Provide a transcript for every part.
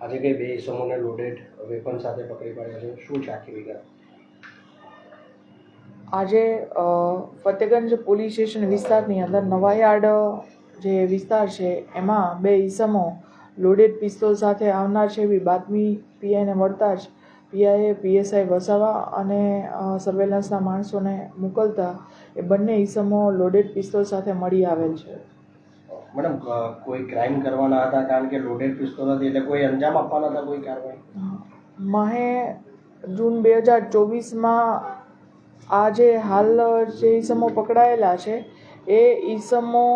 આજે કઈ બે ઇસમોને લોડેડ વેપન સાથે પકડી પાડ્યા છે? શું છે આખી વિગત આજે ફતેગંજ પોલીસ સ્ટેશન વિસ્તારની અંદર નવાયાર્ડ જે વિસ્તાર છે એમાં બે ઈસમો લોડેડ પિસ્તોલ સાથે આવનાર છે એવી બાતમી પીઆઈને મળતા જ પીઆઈએ પીએસઆઈ વસાવા અને સર્વેલન્સના માણસોને મોકલતા એ બંને ઈસમો લોડેડ પિસ્તોલ સાથે મળી આવેલ છે. મેડમ કોઈ ક્રાઇમ કરવાના હતા? કારણ કે લોડેડ પિસ્તોલ હતી એટલે કોઈ અંજામ આપવાના હતા કોઈ કાર્યવાહી મહે, જૂન બે હજાર ચોવીસમાં આ જે હાલ જે ઈસમો પકડાયેલા છે, એ ઈસમો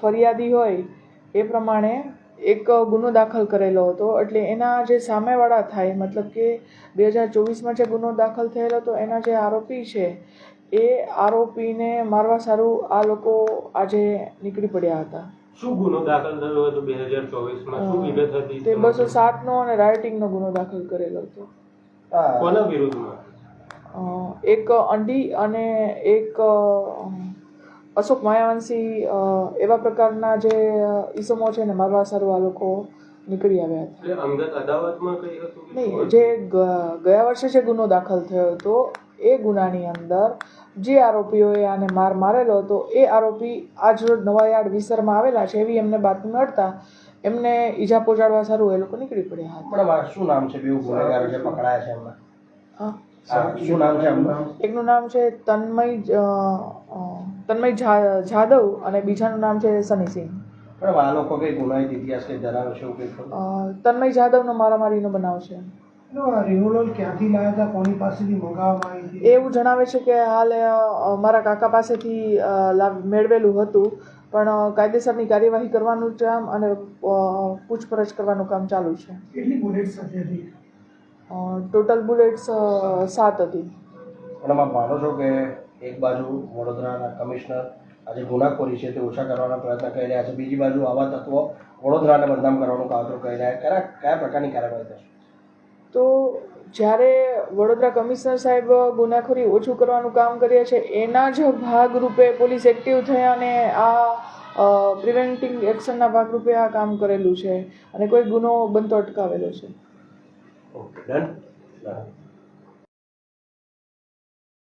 ફરિયાદી હોય એ પ્રમાણે એક ગુનો દાખલ કરેલો હતો. એટલે એના જે સામેવાળા થાય, મતલબ કે બે હજાર ચોવીસમાં જે ગુનો દાખલ થયેલો હતો, એના જે આરોપી છે, એ આરોપીને મારવા સારું આ લોકો આજે નીકળી પડ્યા હતા. શું ગુનો દાખલ થયો હતો બે હજાર ચોવીસમાં? શું વિગત હતી? તે બસો સાતનો અને રાયોટિંગનો ગુનો દાખલ કરેલો હતો. કોના વિરુદ્ધમાં? એક અંડી અને એક અશોક માયાવંશી એવા પ્રકારના જે ઈસમો છે ને મારવા સારું આ લોકો નીકળી આવ્યા હતા. અંગત અદાવતમાં કઈ હતું નહીં જે ગયા વર્ષે જે ગુનો દાખલ થયો હતો એ ગુનાની અંદર જે આરોપીઓએ આને માર મારેલો હતો એ આરોપી આજરોજ નવાયાર્ડ વિસ્તારમાં આવેલા છે. એવી એમને બાતમી મળતા એમને ઈજા પહોંચાડવા સારું એ લોકો નીકળી પડ્યા હતા. શું નામ છે? બેઉ ગુનેગાર જે પકડાયા છે એમના? શું નામ છે એમનું? એકનું નામ છે તન્મય તન્મય જાદવ અને બીજાનું નામ છે સનીસિંહ. પણ આ લોકો કઈ ગુનાહિત ઇતિહાસ કઈ ધરાવે છે એવું કઈ તન્મય જાદવનો મારામારીનો બનાવ છે. આ રિવોલ્વર ક્યાંથી લાવ્યા હતા? કોની પાસેથી મંગાવવામાં આવી હતી? એ એવું જણાવે છે કે હાલ મારા કાકા પાસેથી મેળવેલું હતું પણ કાયદેસરની કાર્યવાહી કરવાનું કામ અને પૂછપરછ કરવાનું કામ ચાલુ છે. ટોટલ બુલેટ્સ સાત હતી. પણ આપ માનો છો કે એક બાજુ વડોદરાના કમિશનર આજે ગુનાખોરી છે તે ઓછા કરવાનો પ્રયત્ન કરી રહ્યા છે બીજી બાજુ આવા તત્વો વડોદરાને બદનામ કરવાનું કાવતરું કરી રહ્યા કયા કયા પ્રકારની કાર્યવાહી થશે? તો જ્યારે વડોદરા કમિશનર સાહેબ ગુનાખોરી ઓછું કરવાનું કામ કરીએ છે, એના જ ભાગરૂપે પોલીસ એક્ટિવ થઈ અને આ પ્રિવેન્ટિંગ એક્શનના ભાગરૂપે આ કામ કરેલું છે અને કોઈ ગુનો બનતો અટકાવેલો છે. Okay, done.